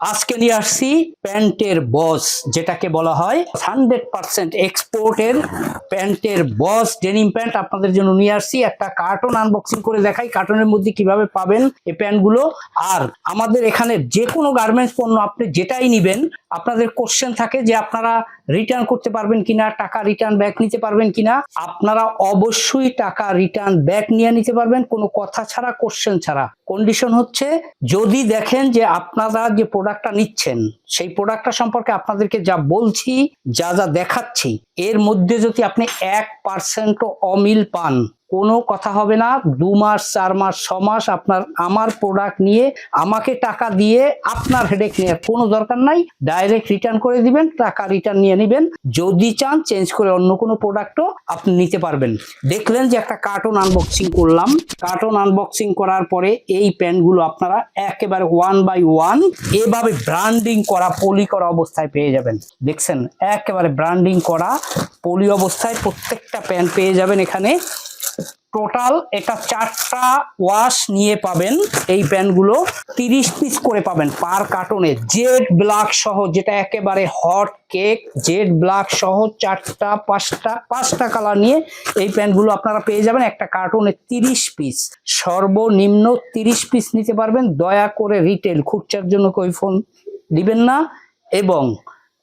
আজকে নিয়ে আসছি প্যান্টের বস, যেটাকে বলা হয় হান্ড্রেড পার্সেন্ট এক্সপোর্টের প্যান্টের বস। ডেনিম প্যান্ট আপনাদের জন্য নিয়ে আসছি। একটা কার্টন আনবক্সিং করে দেখাই, কার্টনের মধ্যে কীভাবে পাবেন এই প্যান্টগুলো। আর আমাদের এখানে যে কোনো গার্মেন্টস পণ্য আপনি যেটাই নিবেন, আপনাদের কোশ্চেন থাকে যে আপনারা রিটার্ন করতে পারবেন কিনা, টাকা রিটার্ন ব্যাক নিতে পারবেন কিনা। আপনারা অবশ্যই টাকা রিটার্ন ব্যাক নিয়ে নিতে পারবেন, কোনো কথা ছাড়া কোশ্চেন ছাড়া। কন্ডিশন হচ্ছে, যদি দেখেন যে আপনারা যে প্রোডাক্টটা নিচ্ছেন, সেই প্রোডাক্টটা সম্পর্কে আপনাদেরকে যা বলছি, যা যা দেখাচ্ছি, এর মধ্যে যদি আপনি এক পার্সেন্টও অমিল পান কোনো কথা হবে না। দু মাস, চার মাস, ছ মাস আপনার আমার প্রোডাক্ট নিয়ে আমাকে টাকা দিয়ে আপনার হেডেক নেওয়ার কোনো দরকার নাই। ডাইরেক্ট রিটার্ন করে দিবেন, টাকা রিটার্ন নিয়ে নেবেন। যদি চান চেঞ্জ করে অন্য কোনো প্রোডাক্টও আপনি নিতে পারবেন। দেখলেন যে একটা কার্টুন আনবক্সিং করলাম। কার্টুন আনবক্সিং করার পরে এই প্যান্টগুলো আপনারা একেবারে ওয়ান বাই ওয়ান এভাবে ব্র্যান্ডিং করা পলি করা অবস্থায় পেয়ে যাবেন। দেখছেন? একেবারে ব্র্যান্ডিং করা পলি অবস্থায় প্রত্যেকটা প্যান্ট পেয়ে যাবেন এখানে। টোটাল এটা চারটা ওয়াশ নিয়ে পাবেন। এই প্যান্টগুলো তিরিশ পিস করে পাবেন পার কার্টনে জেড ব্ল্যাক সহ যেটা একেবারে হট কেক জেড ব্ল্যাক সহ চারটা, পাঁচটা পাঁচটা কালার নিয়ে এই প্যান্টগুলো আপনারা পেয়ে যাবেন একটা কার্টনে তিরিশ পিস সর্বনিম্ন তিরিশ পিস নিতে পারবেন। দয়া করে রিটেল খুচরার জন্য কই ফোন দিবেন না। এবং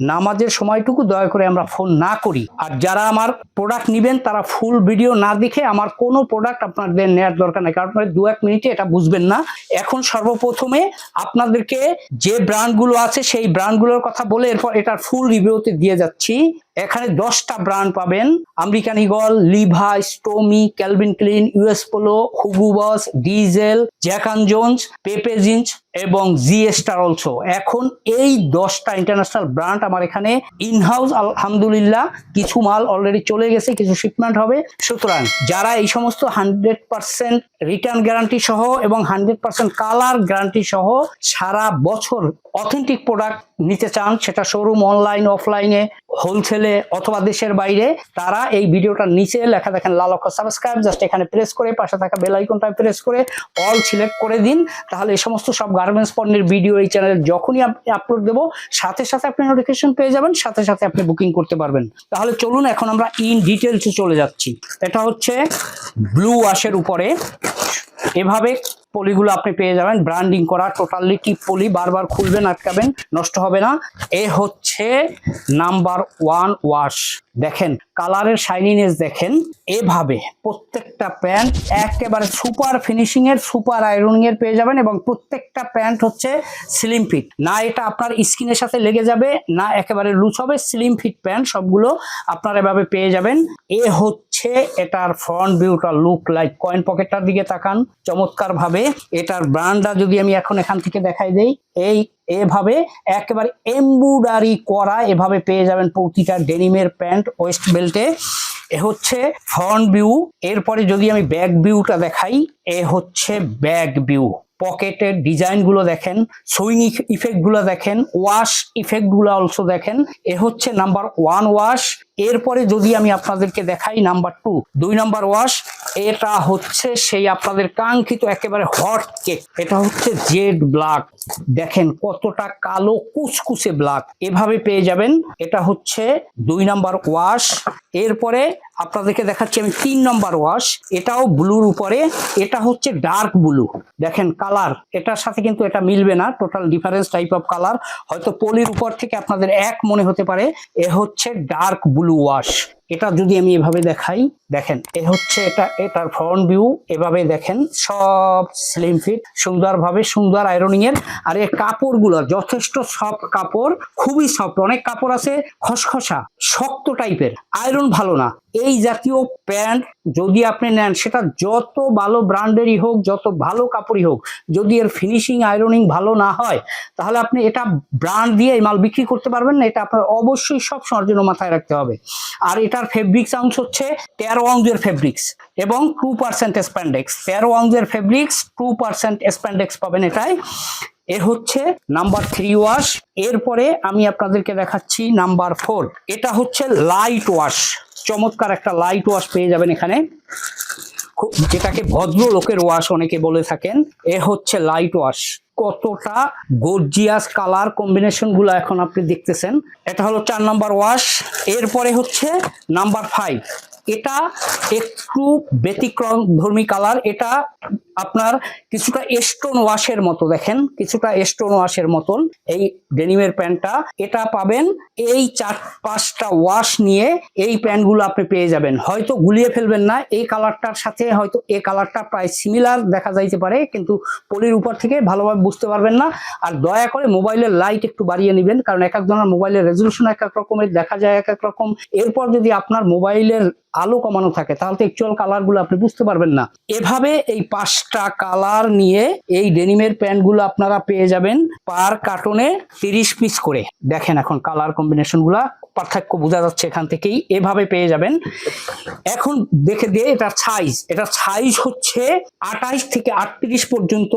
নামাজের সময়টুকু দয়া করে আমরা ফোন না করি। আর যারা আমার প্রোডাক্ট নেবেন, তারা ফুল ভিডিও না দেখে আমার কোনো প্রোডাক্ট আপনাদের নেওয়ার দরকার নেই। কারণ দু এক মিনিটে এটা বুঝবেন না। এখন সর্বপ্রথমে আপনাদেরকে যে ব্র্যান্ডগুলো আছে, সেই ব্র্যান্ডগুলোর কথা বলে এরপর এটার ফুল রিভিউতে দিয়ে যাচ্ছি। এখানে দশটা ব্র্যান্ড পাবেন। আমেরিকান ইগল লিভা স্টোমি, Calvin Klein, US Polo, Hugo Boss, Diesel Jack and Jones, Pepe Jeans এবং জি স্টার অলসো। এখন এই দশটা ইন্টারন্যাশনাল ব্র্যান্ড আমার এখানে ইনহাউস, আলহামদুলিল্লাহ, কিছু মাল অলরেডি চলে গেছে, কিছু শিপমেন্ট হবে। সুতরাং যারা এই সমস্ত হান্ড্রেড পার্সেন্ট রিটার্ন গ্যারান্টি সহ এবং হান্ড্রেড পার্সেন্ট কালার গ্যারান্টি সহ সারা বছর অথেন্টিক প্রোডাক্ট নিতে চান, সেটা শোরুম অনলাইন অফলাইনে হোলসেলে অথবা দেশের বাইরে, তারা এই ভিডিওটার নিচে লেখা দেখেন, লাল অক্ষর সাবস্ক্রাইব জাস্ট এখানে প্রেস করে, পাশে থাকা বেল আইকনটা প্রেস করে অল সিলেক্ট করে দিন। তাহলে এই সমস্ত সব গার্মেন্টস পণ্যের ভিডিও এই চ্যানেলে যখনই আপলোড দেবো, সাথে সাথে আপনি নোটিফিকেশন পেয়ে যাবেন, সাথে সাথে আপনি বুকিং করতে পারবেন। তাহলে চলুন এখন আমরা ইন ডিটেলসে চলে যাচ্ছি। এটা হচ্ছে ব্লু ওয়াশের উপরে। এভাবে পলিগুলো আপনি পেয়ে যাবেন। ব্র্যান্ডিং করা টোটালি টিপ পলি, বারবার খুলবেন, আটকাবেন, নষ্ট হবে না। এ হচ্ছে নাম্বার ওয়ান ওয়াশ দেখেন কালারের শাইনিনেস দেখেন, এভাবে প্রত্যেকটা প্যান্ট একেবারে সুপার ফিনিশিং এর সুপার আয়রনিং এর পেয়ে যাবেন এবং প্রত্যেকটা প্যান্ট হচ্ছে স্লিম ফিট না এটা আপনার স্কিনের সাথে লেগে যাবে, না একেবারে লুজ হবে স্লিম ফিট প্যান্ট সবগুলো আপনারা এভাবে পেয়ে যাবেন। এ হচ্ছে এটার ফ্রন্ট ভিউটা লুক লাইক কয়েন পকেটটার দিকে তাকান চমৎকার ভাবে এটার ব্র্যান্ডটা যদি আমি এখন এখান থেকে দেখাই দেই, এই এভাবে একেবারে এমব্রয়ডারি করা এভাবে পেয়ে যাবেন প্রতিটা ডেনিমের প্যান্ট ওয়েস্ট বেল্টে এ। হচ্ছে ফ্রন্ট ভিউ এরপরে যদি আমি ব্যাক ভিউটা দেখাই, এ হচ্ছে ব্যাক ভিউ পকেটের ডিজাইনগুলো দেখেন, সুইং ইফেক্টগুলো দেখেন, ওয়াশ ইফেক্টগুলো অলসো দেখেন। এ হচ্ছে নাম্বার ওয়ান ওয়াশ। এরপরে যদি আমি আপনাদেরকে দেখাই নাম্বার টু, দুই নাম্বার ওয়াশ, এটা হচ্ছে সেই আপনাদের কাঙ্ক্ষিত একেবারে হট কেক। এটা হচ্ছে জেড ব্ল্যাক। দেখেন কতটা কালো কুচকুচে ব্ল্যাক। এভাবে পেয়ে যাবেন। এটা হচ্ছে দুই নাম্বার ওয়াশ। এরপরে আপনাদেরকে দেখাচ্ছি আমি তিন নম্বর ওয়াশ। এটাও ব্লুর উপরে। এটা হচ্ছে ডার্ক ব্লু। দেখেন কালার এটার সাথে কিন্তু এটা মিলবে না total difference type of colour হয়তো পলির উপর থেকে আপনাদের এক মনে হতে পারে, এ হচ্ছে ডার্ক ব্লু ওয়াশ এটা যদি আমি এভাবে দেখাই, দেখেন, এ হচ্ছে এটা, এটার ফ্রন্ট ভিউ এভাবে দেখেন, সব স্লিম ফিট সুন্দরভাবে সুন্দর আয়রনিং এর, আর এই কাপড়গুলো যথেষ্ট সফট কাপড়, খুবই সফট অনেক কাপড় আছে খসখসা, শক্ত টাইপের আয়রন ভালো না। এই জাতীয় প্যান্ট যদি আপনি নেন, সেটা যত ভালো ব্র্যান্ডেরই হোক, যত ভালো কাপড়ই হোক, যদি এর ফিনিশিং আয়রনিং ভালো না হয়, তাহলে আপনি এটা ব্র্যান্ড দিয়ে মাল বিক্রি করতে পারবেন না, এটা আপনার অবশ্যই সব সময়ের জন্য মাথায় রাখতে হবে। আর এটার ফেব্রিক্স অংশ হচ্ছে তেরো অংশের ফেব্রিক্স এবং টু পার্সেন্ট স্প্যান্ডেক্স তেরো অংশের ফেব্রিক্স টু পার্সেন্ট স্প্যান্ডেক্স পাবেন এটাই। এর হচ্ছে নাম্বার থ্রি ওয়াশ এরপরে আমি আপনাদেরকে দেখাচ্ছি নাম্বার ফোর এটা হচ্ছে লাইট ওয়াশ চমৎকার একটা লাইট ওয়াশ পেয়ে যাবেন এখানে। যেটাকে ভদ্র লোকের ওয়াশ অনেকে বলে থাকেন, এ হচ্ছে লাইট ওয়াশ কতটা গর্জিয়াস কালার কম্বিনেশনগুলো এখন আপনি দেখতেছেন। এটা হলো চার নাম্বার ওয়াশ এরপরে হচ্ছে নাম্বার ফাইভ এটা একটু ব্যতিক্রম ধর্মী কালার এটা আপনার কিছুটা স্টোন ওয়াশের মতো, দেখেন, কিছুটা স্টোন ওয়াশের মতন এই ডেনিমের প্যান্টটা। এটা পাবেন এই চার, পাঁচটা ওয়াশ নিয়ে এই প্যান্টগুলো আপনি পেয়ে যাবেন। হয়তো গুলিয়ে ফেলবেন না, এই কালারটার সাথে হয়তো এই কালারটা প্রায় সিমিলার দেখা যাইতে পারে, কিন্তু পলির উপর থেকে ভালোভাবে বুঝতে পারবেন না। আর দয়া করে মোবাইলের লাইট একটু বাড়িয়ে নেবেন, কারণ এক একজনের মোবাইলের রেজলিউশন এক এক রকমের, দেখা যায় এক এক রকম। এরপর যদি আপনার মোবাইলের আলো কমানো থাকে, তাহলে তো অ্যাকচুয়াল কালারগুলো আপনি বুঝতে পারবেন না। এভাবে এই পাঁচটা কালার নিয়ে এই ডেনিমের প্যান্টগুলো আপনারা পেয়ে যাবেন পার কার্টনে তিরিশ পিস করে। দেখেন এখন কালার কম্বিনেশনগুলা পার্থক্য বোঝা যাচ্ছে এখান থেকেই, এভাবে পেয়ে যাবেন। এখন দেখে দিয়ে এটার সাইজ এটার সাইজ হচ্ছে আঠাইশ থেকে আটত্রিশ পর্যন্ত,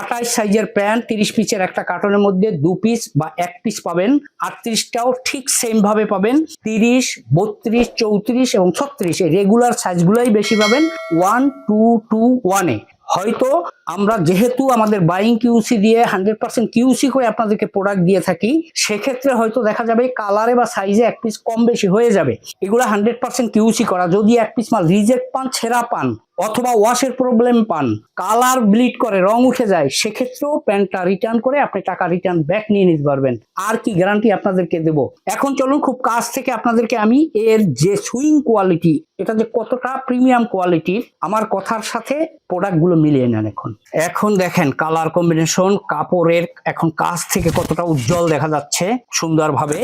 আঠাইশ সাইজের প্যান্ট তিরিশ পিসের একটা কার্টনের মধ্যে দু পিস বা এক পিস পাবেন। আটত্রিশটাও ঠিক সেম ভাবে পাবেন। তিরিশ, বত্রিশ, চৌত্রিশ এবং ছত্রিশ, এই রেগুলার সাইজগুলোই বেশি পাবেন। ওয়ান টু টু ওয়ানে হয়তো আমরা যেহেতু আমাদের বাইং কিউসি দিয়ে হান্ড্রেড পার্সেন্ট কিউসি করে আপনাদেরকে প্রোডাক্ট দিয়ে থাকি, সেক্ষেত্রে হয়তো দেখা যাবে কালারে বা সাইজে এক পিস কম বেশি হয়ে যাবে। এগুলো হান্ড্রেড পার্সেন্ট কিউসি করা, যদি এক পিস মাল রিজেক্ট পান, ছেঁড়া পান অথবা ওয়াশের প্রবলেম পান কালার ব্লিড করে, রং উঠে যায়, সেক্ষেত্রেও প্যান্টটা রিটার্ন করে আপনি টাকা রিটার্ন ব্যাক নিয়ে নিতে পারবেন। আর কি গ্যারান্টি আপনাদেরকে দেব? এখন চলুন খুব কাছ থেকে আপনাদেরকে আমি এর যে সুইং কোয়ালিটি এটা যে কতটা প্রিমিয়াম কোয়ালিটির আমার কথার সাথে প্রোডাক্টগুলো মিলিয়ে নেন এখন। এখন দেখেন কালার কম্বিনেশন কাপড়ের এখন কাছ থেকে কতটা উজ্জ্বল দেখা যাচ্ছে সুন্দরভাবে।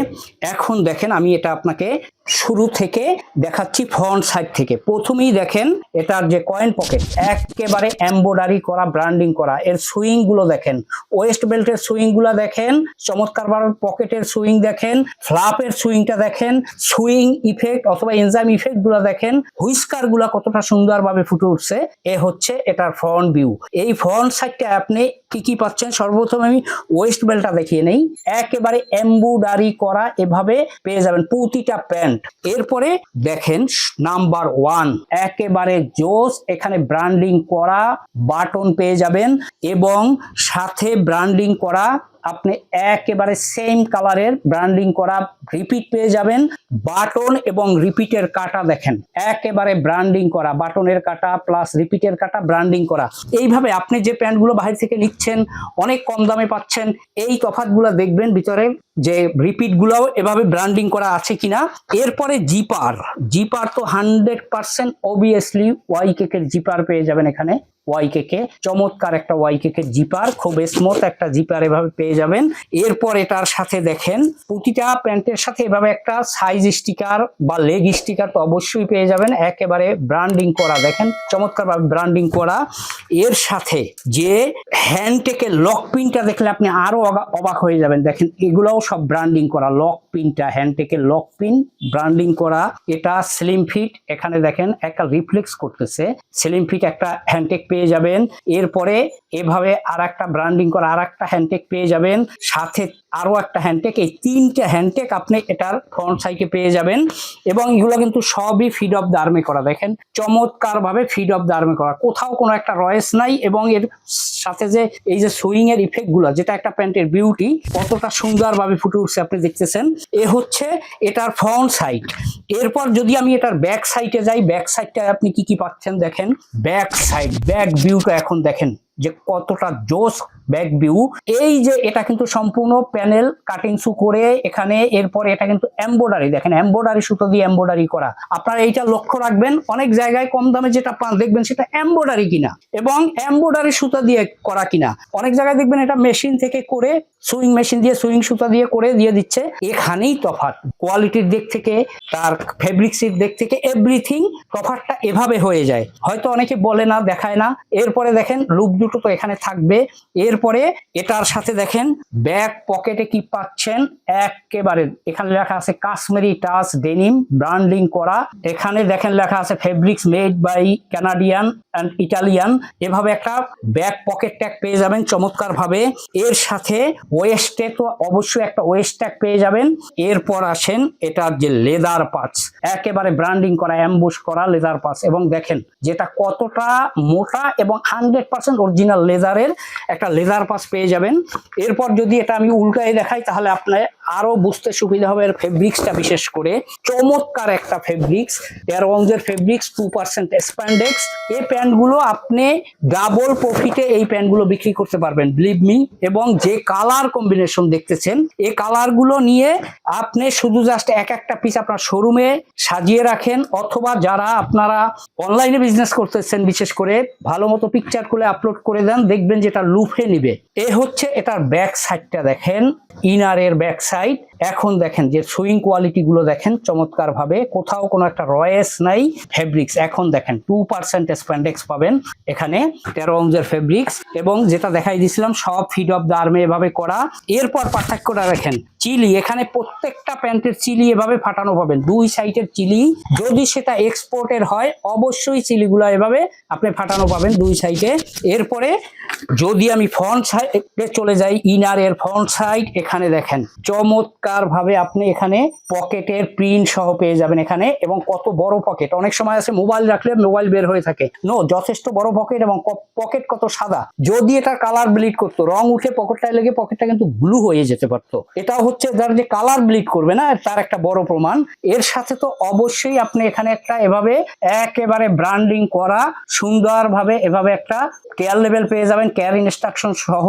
এখন দেখেন আমি এটা আপনাকে শুরু থেকে দেখাচ্ছি ফ্রন্ট সাইড থেকে। প্রথমেই দেখেন এটার যে কয়েন পকেট একেবারে এম্বোডারি করা ব্র্যান্ডিং করা, এর সুইংগুলো দেখেন। ওয়েস্ট বেল্টের সুইংগুলো দেখেন চমৎকার পকেটের সুইং দেখেন ফ্লাপের সুইংটা দেখেন সুইং ইফেক্ট অথবা এনজাইম ইফেক্টগুলো দেখেন, হুইস্কারগুলা কতটা সুন্দরভাবে ফুটে উঠছে, এ হচ্ছে এটার ফ্রন্ট ভিউ এই ফ্রন্ট সাইডটা আপনি কি কি পাচ্ছেন? সর্বপ্রথম আমি ওয়েস্ট বেল্টটা দেখিয়ে নেই, একেবারে এম্বুডারি করা, এভাবে পেয়ে যাবেন প্রতিটা প্যান্ট এরপরে দেখেন নাম্বার ওয়ান একেবারে জোস এখানে ব্র্যান্ডিং করা বাটন পেয়ে যাবেন এবং সাথে ব্র্যান্ডিং করা আপনি একেবারে সেম কালারের ব্র্যান্ডিং করা রিপিট পেয়ে যাবেন। বাটন এবং রিপিটের কাটা দেখেন। একেবারে ব্র্যান্ডিং করা বাটনের কাটা প্লাস রিপিটের কাটা ব্র্যান্ডিং করা। এইভাবে আপনি যে প্যান্টগুলো বাইরে থেকে নিচ্ছেন, অনেক কম দামে পাচ্ছেন, এই তফাৎগুলো দেখবেন ভিতরে যে রিপিট গুলাও এভাবে ব্র্যান্ডিং করা আছে কিনা। এরপরে জিপার জিপার তো হান্ড্রেড পার্সেন্ট অবভিয়াসলি ওয়াই কেকের জিপার পেয়ে যাবেন এখানে। ওয়াই কেকে চমৎকার একটা ওয়াই কেকের জিপার খুব স্মুথ একটা জিপার এভাবে পেয়ে যাবেন। এরপর এটার সাথে দেখেন, প্রতিটা প্যান্টের সাথে এভাবে একটা সাইজ স্টিকার বা লেগ স্টিকার তো অবশ্যই পেয়ে যাবেন। একেবারে ব্র্যান্ডিং করা, দেখেন চমৎকার ভাবে ব্র্যান্ডিং করা। এর সাথে যে হ্যান্ডটেকের লক পিনটা দেখলে আপনি আরও অগা- অবাক হয়ে যাবেন। দেখেন, এগুলোও সব ব্র্যান্ডিং করা লক পিনটা হ্যান্ডটেকের লক পিন ব্র্যান্ডিং করা। এটা স্লিম ফিট এখানে দেখেন, একটা রিফ্লেক্স করতেছে। স্লিম ফিট একটা হ্যান্ডটেক পেয়ে যাবেন। এরপরে এভাবে আর একটা ব্র্যান্ডিং করা আর একটা হ্যান্ডটেক পেয়ে যাবেন। সাথে আরও একটা হ্যান্ডটেক এই তিনটে হ্যান্ডটেক আপনি এটার ফ্রন্ট সাইডে পেয়ে যাবেন এবং এগুলো কিন্তু সবই ফিড অফ দ্য আর্মে করা। দেখেন চমৎকার ভাবে ফিড অফ দ্য আর্মে করা। কোথাও কোনো একটা রয়েস নাই এবং এর সাথে যে এই যে সুইং এর ইফেক্টগুলো, যেটা একটা প্যান্টের বিউটি কতটা সুন্দরভাবে ফুটে উঠছে আপনি দেখতেছেন, এ হচ্ছে এটার ফ্রন্ট সাইড এরপর যদি আমি এটার ব্যাক সাইডে যাই ব্যাক সাইডটা আপনি কি কি পাচ্ছেন দেখেন? ব্যাক সাইড ব্যাক ভিউটা এখন দেখেন। যে কতটা জোস ব্যাক ভিউ এই যে এটা কিন্তু সম্পূর্ণ প্যানেল কাটিং সু করে এখানে এরপরে এটা কিন্তু এম্বোডারি দেখেন এম্বোডারি সুতো দিয়ে এম্বোডারি করা। আপনারা এইটা লক্ষ্য রাখবেন, অনেক জায়গায় কম দামে যেটা পান, দেখবেন সেটা এম্বোডারি কিনা এবং এম্বোডারি সুতা দিয়ে করা কিনা। অনেক জায়গায় দেখবেন এটা মেশিন থেকে করে সুইং মেশিন দিয়ে সুইং সুতা দিয়ে করে দিয়ে দিচ্ছে। এখানেই তফাৎ। কোয়ালিটির দিক থেকে, তার ফেব্রিক্সের দিক থেকে এভরিথিং তফাৎটা এভাবে হয়ে যায়। হয়তো অনেকে বলে না, দেখায় না। এরপরে দেখেন লুক তো এখানে থাকবে। এরপরে এটার সাথে দেখেন ব্যাক পকেটে কি পাচ্ছেন? একেবারে এখানে লেখা আছে কাশ্মীরি টাচ ডেনিম ব্র্যান্ডিং করা। এখানে দেখেন লেখা আছে fabrics made by Canadian and Italian. এভাবে একটা ব্যাক পকেট ট্যাগ পেয়ে যাবেন চমৎকার ভাবে এর সাথে ওয়েস্টে তো অবশ্যই একটা ওয়েস্ট ট্যাগ পেয়ে যাবেন। এরপর আসেন এটার যে লেদার পার্টস, একেবারে ব্র্যান্ডিং করা, অ্যাম্বুশ করা লেদার পার্টস। এবং দেখেন, যেটা কতটা মোটা এবং হান্ড্রেড পার্সেন্ট অরিজিনাল লেদারের একটা লেদার পাস পেয়ে যাবেন। এরপর যদি এটা আমি উল্টায় দেখাই, তাহলে আপনার আরও বুঝতে সুবিধা হবে এর ফেব্রিক্সটা বিশেষ করে। চমৎকার একটা ফেব্রিক্স এয়ার ওয়াংজের ফেব্রিক্স টু পার্সেন্ট স্প্যান্ডেক্স এই প্যান্টগুলো আপনি ডাবল প্রফিটে এই প্যান্টগুলো বিক্রি করতে পারবেন বিলিভ মি এবং যে কালার কম্বিনেশন দেখতেছেন, এই কালারগুলো নিয়ে আপনি শুধু জাস্ট এক একটা পিস আপনার শোরুমে সাজিয়ে রাখেন, অথবা যারা আপনারা অনলাইনে বিজনেস করতেছেন, বিশেষ করে ভালো মতো পিকচার করে আপলোড করে দেন, দেখবেন যেটা লুফে নিবে। এ হচ্ছে এটার ব্যাক সাইডটা দেখেন ইনারের ব্যাক সাইড এখন দেখেন যে সুইং কোয়ালিটি গুলো দেখেন চমৎকার ভাবে কোথাও কোনো একটা রয়েস নাই ফেব্রিক্স এখন দেখেন টু পার্সেন্ট স্প্যান্ডেক্স পাবেন এখানে, তেরো অঞ্জের ফেব্রিক্স এবং যেটা দেখাই দিয়েছিলাম, সব ফিড অফ দ্য আর্মে এভাবে করা। এরপর পার্থক্যটা দেখেন, চিলি। এখানে প্রত্যেকটা প্যান্টের চিলি এভাবে ফাটানো পাবেন। দুই সাইডের চিলি। যদি সেটা এক্সপোর্টের হয়, অবশ্যই চিলিগুলো এভাবে আপনি ফাটানো পাবেন দুই সাইডে। এরপরে যদি আমি ফ্রন্ট সাইডে চলে যাই ইনার এর ফ্রন্ট সাইড এখানে দেখেন, চমৎকার ভাবে আপনি এখানে পকেটের প্রিন্ট সহ পেয়ে যাবেন এখানে এবং কত বড় পকেট অনেক সময় আছে মোবাইল রাখলে মোবাইল বের হয়ে থাকে। নো যথেষ্ট বড় পকেট এবং পকেট কত সাদা? যদি এটা কালার ব্লিড করতো, রং উঠে পকেটটায় লেগে পকেটটা কিন্তু ব্লু হয়ে যেতে পারতো। এটাও হচ্ছে যার যে কালার ব্লিড করবে না, তার একটা বড় প্রমাণ। এর সাথে তো অবশ্যই আপনি এখানে একটা এভাবে একেবারে ব্র্যান্ডিং করা, সুন্দরভাবে এভাবে একটা কেয়ার লেভেল পেয়ে যাবেন। কেয়ার ইনস্ট্রাকশন সহ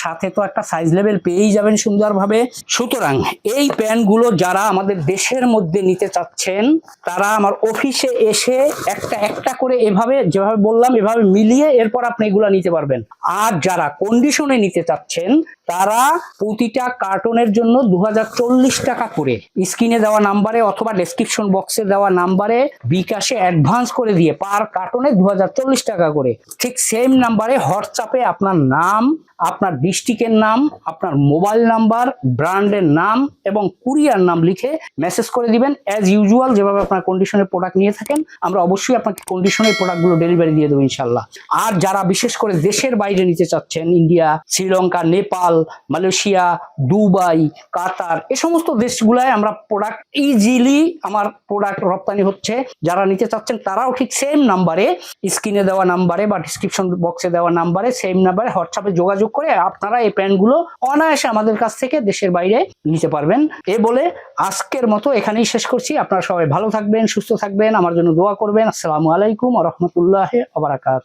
সাথে তো একটা সাইজ লেভেল পেয়েই যাবেন সুন্দরভাবে। সুতরাং এই প্যান্টগুলো যারা আমাদের দেশের মধ্যে নিতে চাচ্ছেন, তারা আমার অফিসে এসে একটা একটা করে এভাবে, যেভাবে বললাম, এভাবে মিলিয়ে এরপর আপনি এগুলো নিতে পারবেন। আর যারা কন্ডিশনে নিতে চাচ্ছেন, তারা প্রতিটা কার্টনের জন্য দু হাজার চল্লিশ টাকা করে স্ক্রিনে দেওয়া নাম্বারে অথবা ডেসক্রিপশন বক্সে দেওয়া নাম্বারে বিকাশে অ্যাডভান্স করে দিয়ে পার কার্টনে দু টাকা করে। ঠিক সেম নাম্বারে হোয়াটসঅ্যাপে আপনার নাম আপনার ডিস্ট্রিক্টের নাম, আপনার মোবাইল নাম্বার, ব্র্যান্ডের নাম এবং কুরিয়ার নাম লিখে মেসেজ করে দিবেন। অ্যাজ ইউজুয়াল যেভাবে আপনার কন্ডিশনের প্রোডাক্ট নিয়ে থাকেন, আমরা অবশ্যই আপনাকে কন্ডিশনের প্রোডাক্টগুলো ডেলিভারি দিয়ে দেবো ইনশাল্লাহ আর যারা বিশেষ করে দেশের বাইরে নিতে চাচ্ছেন, India, Sri Lanka, Nepal, Malaysia, Dubai, Qatar, এ সমস্ত দেশগুলায় আমরা প্রোডাক্ট ইজিলি আমার প্রোডাক্ট রপ্তানি হচ্ছে। যারা নিতে চাচ্ছেন, তারাও ঠিক সেম নাম্বারে স্ক্রিনে দেওয়া নাম্বারে বা ডিসক্রিপশন বক্সে দেওয়া নাম্বারে সেম নাম্বারে হোয়াটসঅ্যাপে যোগাযোগ করে আপনারা এই প্যান্টগুলো অনায়াসে আমাদের কাছ থেকে দেশের বাইরে নিতে পারবেন। এ বলে আজকের মতো এখানেই শেষ করছি। আপনারা সবাই ভালো থাকবেন, সুস্থ থাকবেন, আমার জন্য দোয়া করবেন। আসসালামু আলাইকুম রহমতুল্লাহ আবরাকাত